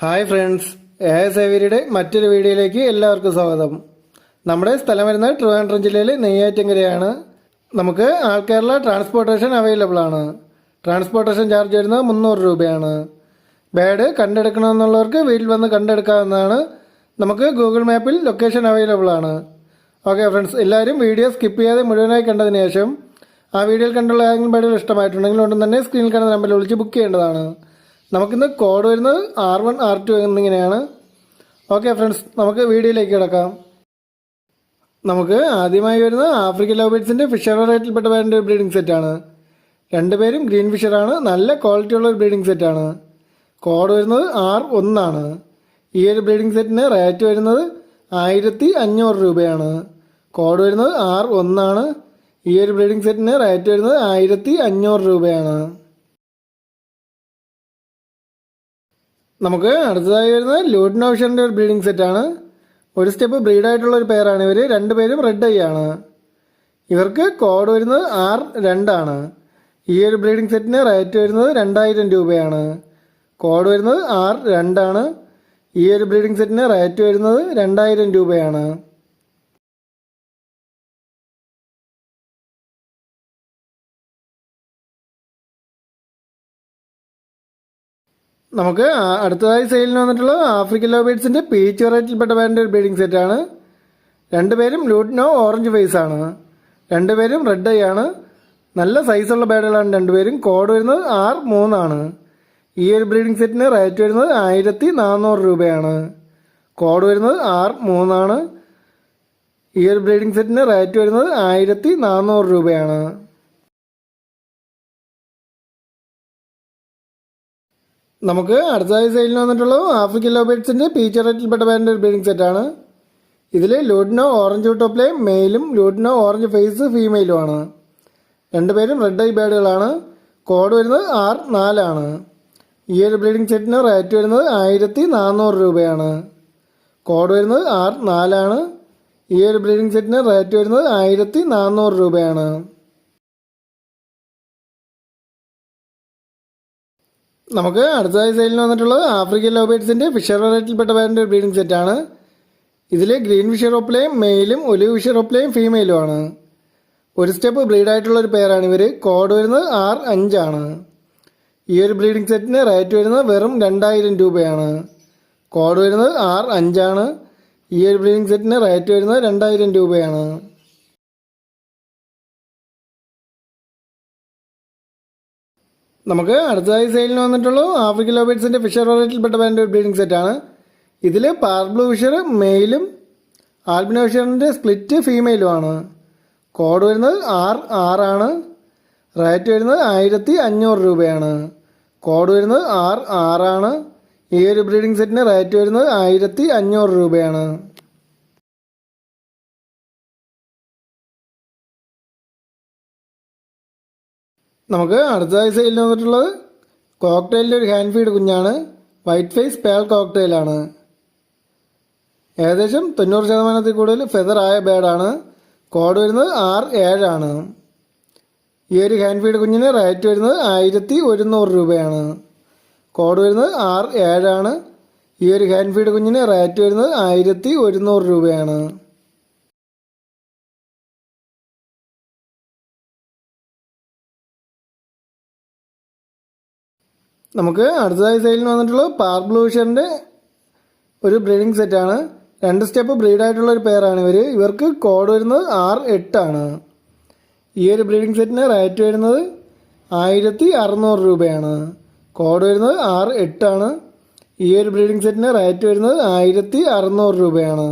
Hi friends A സേവരിയുടെ മറ്റൊരു വീഡിയോയിലേക്ക് എല്ലാവർക്കും സ്വാഗതം. നമ്മുടെ സ്ഥലം വരുന്നത് ട്രിവാൻഡ്രം ജില്ലയിലെ നെയ്യാറ്റിങ്കരയാണ്. നമുക്ക് ആൾ കേരള ട്രാൻസ്പോർട്ടേഷൻ അവൈലബിൾ ആണ്. ട്രാൻസ്പോർട്ടേഷൻ ചാർജ് വരുന്നത് മുന്നൂറ് രൂപയാണ്. ബാഡ് കണ്ടെടുക്കണമെന്നുള്ളവർക്ക് വീട്ടിൽ വന്ന് കണ്ടെടുക്കാവുന്നതാണ്. നമുക്ക് ഗൂഗിൾ മാപ്പിൽ ലൊക്കേഷൻ അവൈലബിൾ ആണ്. ഓക്കെ ഫ്രണ്ട്സ് എല്ലാവരും വീഡിയോ സ്കിപ്പ് ചെയ്യാതെ മുഴുവനായി കണ്ടതിന് ശേഷം ആ വീഡിയോയിൽ കണ്ടുള്ള ഏതെങ്കിലും ബാഡുകൾ ഇഷ്ടമായിട്ടുണ്ടെങ്കിൽ ഉടൻ തന്നെ സ്ക്രീനിൽ കണ്ട നമ്പറിൽ വിളിച്ച് ബുക്ക് ചെയ്യേണ്ടതാണ്. നമുക്കിന്ന് കോഡ് വരുന്നത് ആർ വൺ ആർ ടു എന്നിങ്ങനെയാണ്. ഓക്കെ ഫ്രണ്ട്സ് നമുക്ക് വീഡിയോയിലേക്ക് കിടക്കാം. നമുക്ക് ആദ്യമായി വരുന്നത് ആഫ്രിക്കൻ ലോബേറ്റ്സിന്റെ ഫിഷർ റേറ്റിൽപ്പെട്ട പേരിന്റെ ഒരു ബ്രീഡിംഗ് സെറ്റാണ് രണ്ടുപേരും ഗ്രീൻ ഫിഷറാണ് നല്ല ക്വാളിറ്റി ഉള്ള ഒരു ബ്രീഡിംഗ് സെറ്റാണ് കോഡ് വരുന്നത് ആർ ഒന്നാണ് ഈ ഒരു ബ്രീഡിംഗ് സെറ്റിന് റേറ്റ് വരുന്നത് ആയിരത്തി അഞ്ഞൂറ് രൂപയാണ്. കോഡ് വരുന്നത് ആർ ഒന്നാണ് ഈ ഒരു ബ്രീഡിംഗ് സെറ്റിന് റേറ്റ് വരുന്നത് ആയിരത്തി അഞ്ഞൂറ് രൂപയാണ്. നമുക്ക് അടുത്തതായി വരുന്നത് ലൂഡ്നോഷന്റെ ഒരു ബ്രീഡിംഗ് സെറ്റാണ് ഒരു സ്റ്റെപ്പ് ബ്രീഡായിട്ടുള്ള ഒരു പെയറാണ് ഇവർ രണ്ടുപേരും റെഡ് ഐ ആണ്. ഇവർക്ക് കോഡ് വരുന്നത് ആർ രണ്ടാണ് ഈ ഒരു ബ്രീഡിംഗ് സെറ്റിന് റേറ്റ് വരുന്നത് രണ്ടായിരം രൂപയാണ്. കോഡ് വരുന്നത് ആർ രണ്ടാണ് ഈ ഒരു ബ്രീഡിംഗ് സെറ്റിന് റേറ്റ് വരുന്നത് രണ്ടായിരം രൂപയാണ്. നമുക്ക് അടുത്തതായി സെയിലിന് വന്നിട്ടുള്ളത് ആഫ്രിക്കൻ ലോബേഡ്സിന്റെ പീച്ച് വെറൈറ്റിയിൽപ്പെട്ട ബാൻഡ് ഒരു ബ്രീഡിംഗ് സെറ്റാണ് രണ്ടുപേരും ലൂട്ടിനോ ഓറഞ്ച് ഫേസ് ആണ്. രണ്ടുപേരും റെഡ് ഐ ആണ്. നല്ല സൈസുള്ള ബേഡുകളാണ് രണ്ടുപേരും കോഡ് വരുന്നത് ആർ മൂന്നാണ് ഈ ഒരു ബ്രീഡിംഗ് സെറ്റിന് റേറ്റ് വരുന്നത് ആയിരത്തി നാനൂറ് രൂപയാണ്. കോഡ് വരുന്നത് ആർ മൂന്നാണ് ഈ ഒരു ബ്രീഡിംഗ് സെറ്റിന് റേറ്റ് വരുന്നത് ആയിരത്തി നാനൂറ് രൂപയാണ്. നമുക്ക് അടുത്തതായി സെയിലിന് വന്നിട്ടുള്ളത് ആഫ്രിക്കൻ ലോബേഡ്സിന്റെ റേറ്റിൽ റേറ്റിൽപ്പെട്ട ബാൻഡ് ഒരു ബ്രീഡിംഗ് സെറ്റാണ് ഇതിൽ ലൂഡിനോ ഓറഞ്ച് ടോപ്പിലെ മെയിലും ലൂഡിനോ ഓറഞ്ച് ഫേസ് ഫീമെയിലും ആണ് രണ്ടുപേരും റെഡ് ഐ ബേഡുകളാണ് കോഡ് വരുന്നത് ആർ നാലാണ് ഈ ഒരു ബ്രീഡിംഗ് സെറ്റിന് റേറ്റ് വരുന്നത് ആയിരത്തി നാനൂറ് രൂപയാണ്. കോഡ് വരുന്നത് ആർ നാലാണ് ഈ ഒരു ബ്രീഡിംഗ് സെറ്റിന് റേറ്റ് വരുന്നത് ആയിരത്തി നാനൂറ് രൂപയാണ്. നമുക്ക് അടുത്തതായി സെയിലിന് വന്നിട്ടുള്ളത് ആഫ്രിക്കൻ ലോബേറ്റ്സിന്റെ ഫിഷർ വെറൈറ്റിയിൽപ്പെട്ട വേറെ ഒരു ബ്രീഡിംഗ് സെറ്റാണ് ഇതിൽ ഗ്രീൻ ഫിഷർ ഒപ്പിലെയും മെയിലും ഒലിവ് ഫിഷർ ഒപ്പിലെയും ഫീമെയിലും ആണ്. ഒരു സ്റ്റെപ്പ് ബ്രീഡായിട്ടുള്ള ഒരു പേരാണ് ഇവർ കോഡ് വരുന്നത് ആർ അഞ്ചാണ് ഈ ഒരു ബ്രീഡിംഗ് സെറ്റിന് റേറ്റ് വരുന്നത് വെറും രണ്ടായിരം രൂപയാണ്. കോഡ് വരുന്നത് ആർ അഞ്ചാണ് ഈ ഒരു ബ്രീഡിംഗ് സെറ്റിന് റേറ്റ് വരുന്നത് രണ്ടായിരം രൂപയാണ്. നമുക്ക് അടുത്തതായി സെയിലിന് വന്നിട്ടുള്ളൂ. ആഫ്രിക്കൻ ലോബേറ്റ്സിന്റെ ഫിഷർ വെറൈറ്റിയിൽപ്പെട്ട ബാൻഡ് ഒരു ബ്രീഡിംഗ് സെറ്റാണ് ഇതിൽ പാർബ്ലൂ ഫിഷർ മെയിലും ആൽബിനോ ഫിഷറിന്റെ സ്പ്ലിറ്റ് ഫീമെയിലുമാണ് കോഡ് വരുന്നത് ആർ ആറാണ് റേറ്റ് വരുന്നത് ആയിരത്തി അഞ്ഞൂറ് രൂപയാണ്. കോഡ് വരുന്നത് ആർ ആറാണ് ഈ ഒരു ബ്രീഡിംഗ് സെറ്റിന് റേറ്റ് വരുന്നത് ആയിരത്തി അഞ്ഞൂറ് രൂപയാണ്. നമുക്ക് അടുത്തതായി സെയിൽ വന്നിട്ടുള്ളത് കോക്ടെയിലിന്റെ ഒരു ഹാൻഡ് ഫീഡ് കുഞ്ഞാണ്. വൈറ്റ് ഫേസ് പേൾ കോക്ടെയിലാണ് ഏകദേശം തൊണ്ണൂറ് ശതമാനത്തിൽ കൂടുതൽ ഫെദർ ആയ ബേഡാണ് കോഡ് വരുന്നത് ആർ ഏഴാണ് ഈ ഒരു ഹാൻഡ് ഫീഡ് കുഞ്ഞിന് റേറ്റ് വരുന്നത് ആയിരത്തി ഒരുന്നൂറ് രൂപയാണ്. കോഡ് വരുന്നത് ആർ ഏഴാണ് ഈ ഒരു ഹാൻഡ് ഫീഡ് കുഞ്ഞിന് റേറ്റ് വരുന്നത് ആയിരത്തി ഒരുന്നൂറ് രൂപയാണ്. നമുക്ക് അടുത്തതായി സൈഡിൽ വന്നിട്ടുള്ളത് പാർബ്ലൂഷറിന്റെ ഒരു ബ്രീഡിംഗ് സെറ്റാണ് രണ്ട് സ്റ്റെപ്പ് ബ്രീഡായിട്ടുള്ള ഒരു പെയറാണ് ഇവർ ഇവർക്ക് കോഡ് വരുന്നത് ആർ എട്ടാണ് ഈ ഒരു ബ്രീഡിംഗ് സെറ്റിന് റേറ്റ് വരുന്നത് ആയിരത്തി അറുന്നൂറ് രൂപയാണ്. കോഡ് വരുന്നത് ആർ എട്ടാണ് ഈ ഒരു ബ്രീഡിംഗ് സെറ്റിന് റേറ്റ് വരുന്നത് ആയിരത്തി അറുന്നൂറ് രൂപയാണ്.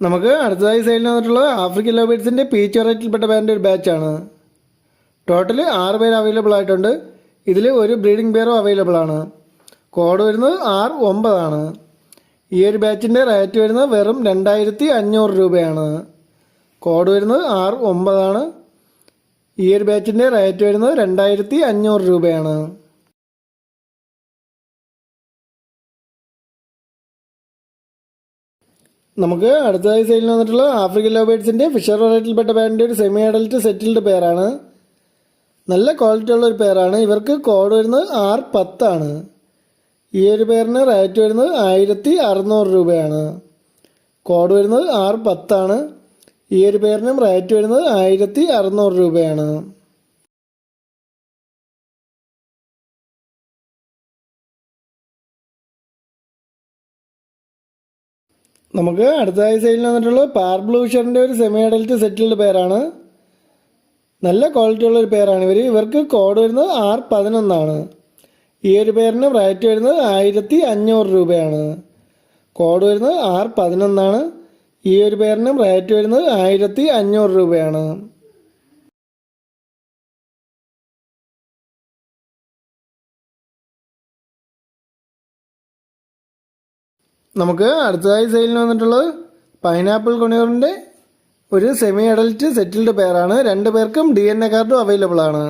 നമുക്ക് അടുത്തതായി സെയിലിന് വന്നിട്ടുള്ളത് ആഫ്രിക്കൻ ലോബേഡ്സിന്റെ പീച്ച് വെറൈറ്റിയിൽപ്പെട്ട ബാൻഡ് ഒരു ബാച്ചാണ് ടോട്ടൽ ആറ് പേര് അവൈലബിൾ ആയിട്ടുണ്ട്. ഇതിൽ ഒരു ബ്രീഡിംഗ് പെയറും അവൈലബിൾ ആണ്. കോഡ് വരുന്നത് ആർ ഒമ്പതാണ്. ഈ ഒരു ബാച്ചിന്റെ റേറ്റ് വരുന്നത് വെറും രണ്ടായിരത്തി അഞ്ഞൂറ് രൂപയാണ്. കോഡ് വരുന്നത് ആർ ഒമ്പതാണ്. ഈ ഒരു ബാച്ചിന്റെ റേറ്റ് വരുന്നത് രണ്ടായിരത്തി അഞ്ഞൂറ് രൂപയാണ്. നമുക്ക് അടുത്തതായി സെയിൽ വന്നിട്ടുള്ള ആഫ്രിക്കൻ ലോബേഡ്സിന്റെ ഫിഷർ വെറൈറ്റിയിൽപ്പെട്ട പേരിന്റെ ഒരു സെമി അഡൽറ്റ് സെറ്റിൽഡ് പെയറാണ് നല്ല ക്വാളിറ്റി ഉള്ള ഒരു പെയറാണ് ഇവർക്ക് കോഡ് വരുന്നത് ആർ പത്താണ് ഈ ഒരു പേരിന് റേറ്റ് വരുന്നത് ആയിരത്തി അറുന്നൂറ് രൂപയാണ്. കോഡ് വരുന്നത് ആർ പത്താണ് ഈ ഒരു പേരിനും റേറ്റ് വരുന്നത് ആയിരത്തി അറുന്നൂറ് രൂപയാണ്. നമുക്ക് അടുത്ത സൈഡിൽ വന്നിട്ടുള്ളത് പാർ ബ്ലൂ ഷറിന്റെ ഒരു സെമി അഡൽറ്റ് സെറ്റിൽഡ് പേരാണ് നല്ല ക്വാളിറ്റി ഉള്ള ഒരു പേരാണ് ഇവർ ഇവർക്ക് കോഡ് വരുന്നത് ആർ പതിനൊന്നാണ് ഈ ഒരു പേരിന് റേറ്റ് വരുന്നത് ആയിരത്തി അഞ്ഞൂറ് രൂപയാണ്. കോഡ് വരുന്നത് ആർ പതിനൊന്നാണ് ഈ ഒരു പേരിനും റേറ്റ് വരുന്നത് ആയിരത്തി അഞ്ഞൂറ് രൂപയാണ്. നമുക്ക് അടുത്തതായി സെയിലിന് വന്നിട്ടുള്ളത് പൈനാപ്പിൾ കൊണിയൂറിന്റെ ഒരു സെമി അഡൽറ്റ് സെറ്റിൽഡ് പെയറാണ് രണ്ട് പേർക്കും ഡി എൻ എ കാർഡും അവൈലബിൾ ആണ്.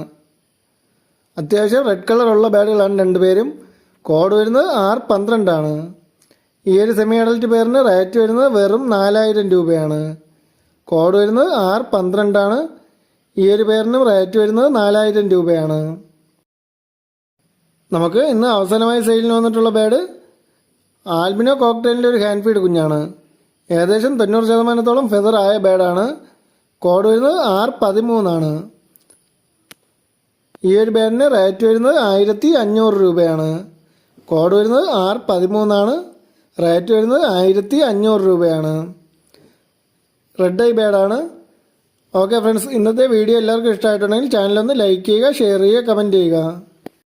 അത്യാവശ്യം റെഡ് കളറുള്ള ബാഡുകളാണ് രണ്ടുപേരും കോഡ് വരുന്നത് ആർ പന്ത്രണ്ടാണ് ഈ ഒരു സെമി അഡൽറ്റ് പേരിന് റേറ്റ് വരുന്നത് വെറും നാലായിരം രൂപയാണ്. കോഡ് വരുന്നത് ആർ പന്ത്രണ്ടാണ് ഈ ഒരു പേരിനും റേറ്റ് വരുന്നത് നാലായിരം രൂപയാണ്. നമുക്ക് ഇന്ന് അവസാനമായി സെയിലിന് വന്നിട്ടുള്ള ബാഡ് ആൽബിനോ കോക്ടെയിലിന്റെ ഒരു ഹാൻഡ് ഫീഡ് കുഞ്ഞാണ്. ഏകദേശം തൊണ്ണൂറ് ശതമാനത്തോളം ഫെദർ ആയ ബേഡാണ് കോഡ് വരുന്നത് ആർ പതിമൂന്നാണ്. ഈ ഒരു ബേഡിന് റേറ്റ് വരുന്നത് ആയിരത്തി അഞ്ഞൂറ് രൂപയാണ്. കോഡ് വരുന്നത് ആർ പതിമൂന്നാണ്. റേറ്റ് വരുന്നത് ആയിരത്തി അഞ്ഞൂറ് രൂപയാണ് റെഡ് ഐ ബേഡാണ് ഓക്കെ ഫ്രണ്ട്സ് ഇന്നത്തെ വീഡിയോ എല്ലാവർക്കും ഇഷ്ടമായിട്ടുണ്ടെങ്കിൽ ചാനലൊന്ന് ലൈക്ക് ചെയ്യുക ഷെയർ ചെയ്യുക കമന്റ് ചെയ്യുക.